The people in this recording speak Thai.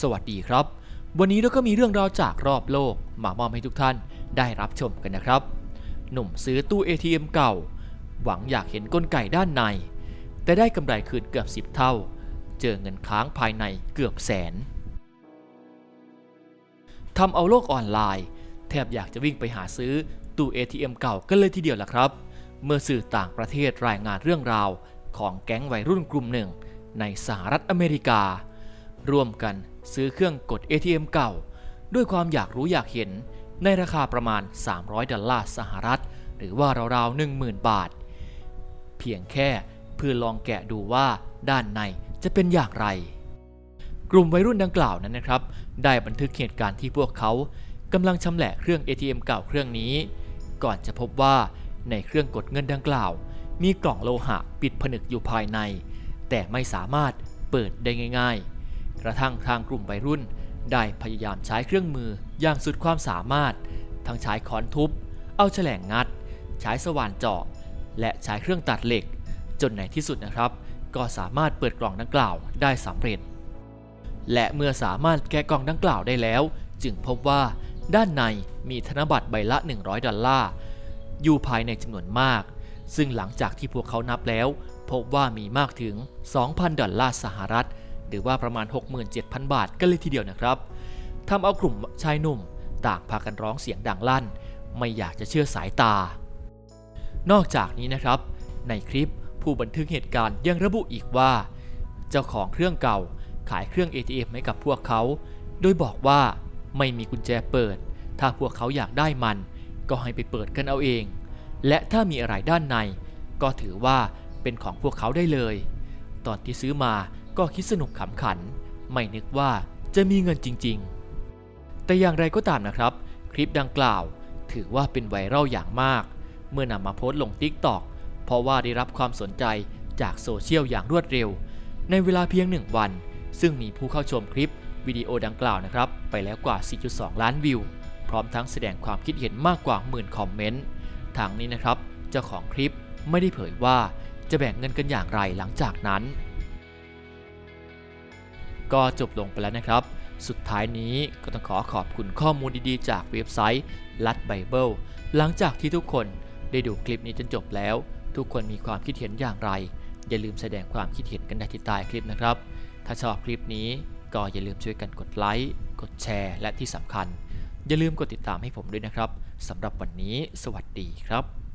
สวัสดีครับ วันนี้เราก็มีเรื่องราวจากรอบโลกมามอบให้ทุกท่านได้รับชมกันนะครับ หนุ่มซื้อตู้ ATM เก่า หวังอยากเห็นกลไกด้านใน แต่ได้กำไรคืนเกือบ10เท่า เจอเงินค้างภายในเกือบแสนทำเอาโลกออนไลน์ แทบอยากจะวิ่งไปหาซื้อตู้ ATM เก่ากันเลยทีเดียวล่ะครับ เมื่อสื่อต่างประเทศรายงานเรื่องราวของแก๊งวัยรุ่นกลุ่มหนึ่ง ในสหรัฐอเมริกา ร่วมกัน ซื้อเครื่องกด ATM เก่า ด้วยความอยากรู้อยากเห็นในราคาประมาณ 300 ดอลลาร์สหรัฐ หรือว่าราวๆ10,000 บาท เพียงแค่เพื่อลองแกะดูว่าด้านในจะเป็นอย่างไร กลุ่มวัยรุ่นดังกล่าวนั้นนะครับ ได้บันทึกเหตุการณ์ที่พวกเขากำลังชำแหละเครื่อง ATM เก่าเครื่องนี้ ก่อนจะพบว่าในเครื่องกดเงินดังกล่าว มีกล่องโลหะปิดผนึกอยู่ภายใน แต่ไม่สามารถเปิดได้ง่าย ๆ กระทั่งทางกลุ่มวัยรุ่น ได้พยายามใช้เครื่องมืออย่างสุดความสามารถ ทั้งใช้ค้อนทุบ เอาแฉลงงัด ใช้สว่านเจาะ และใช้เครื่องตัดเหล็ก จนในที่สุดนะครับ ก็สามารถเปิดกล่องดังกล่าวได้สำเร็จ และเมื่อสามารถแกะกล่องดังกล่าวได้แล้ว จึงพบว่าด้านในมีธนบัตรใบละ 100 ดอลลาร์ อยู่ภายในจำนวนมาก ซึ่งหลังจากที่พวกเขานับแล้ว พบว่ามีมากถึง 2,000 ดอลลาร์สหรัฐ หรือว่าประมาณ 67,000 บาทกันเลยทีเดียวนะครับทำเอากลุ่มชายหนุ่มต่างพากันร้องเสียงดังลั่น ไม่อยากจะเชื่อสายตา นอกจากนี้นะครับ ในคลิปผู้บันทึกเหตุการณ์ยังระบุอีกว่า เจ้าของเครื่องเก่าขายเครื่อง ATM ให้กับพวกเขา โดยบอกว่าไม่มีกุญแจเปิด ถ้าพวกเขาอยากได้มัน ก็ให้ไปเปิดกันเอาเอง และถ้ามีอะไรด้านใน ก็ถือว่าเป็นของพวกเขาได้เลย ตอนที่ซื้อมา ก็คิดสนุกขำขัน ไม่นึกว่าจะมีเงินจริง ๆ แต่อย่างไรก็ตามนะครับ คลิปดังกล่าว ถือว่าเป็นไวรัลอย่างมาก เมื่อนำมาโพสต์ลง TikTok เพราะว่าได้รับความสนใจจากโซเชียลอย่างรวดเร็ว ในเวลาเพียงหนึ่งวัน ซึ่งมีผู้เข้าชมคลิปวิดีโอดังกล่าวนะครับ ไปแล้วกว่า 4.2 ล้านวิว พร้อมทั้งแสดงความคิดเห็นมากกว่าหมื่นคอมเมนต์ทางนี้นะครับ เจ้าของคลิปไม่ได้เผยว่าจะแบ่งเงินกันอย่างไรหลังจากนั้น ก็จบลงไปแล้วนะครับ สุดท้ายนี้ก็ต้องขอขอบคุณข้อมูลดีๆ จากเว็บไซต์ลัดไบเบิลหลังจากที่ทุกคนได้ดูคลิปนี้จนจบแล้ว ทุกคนมีความคิดเห็นอย่างไร อย่าลืมแสดงความคิดเห็นกันในที่ใต้คลิปนะครับ ถ้าชอบคลิปนี้ก็อย่าลืมช่วยกันกดไลค์กดแชร์ และที่สำคัญ อย่าลืมกดติดตามให้ผมด้วยนะครับสำหรับวันนี้ สวัสดีครับ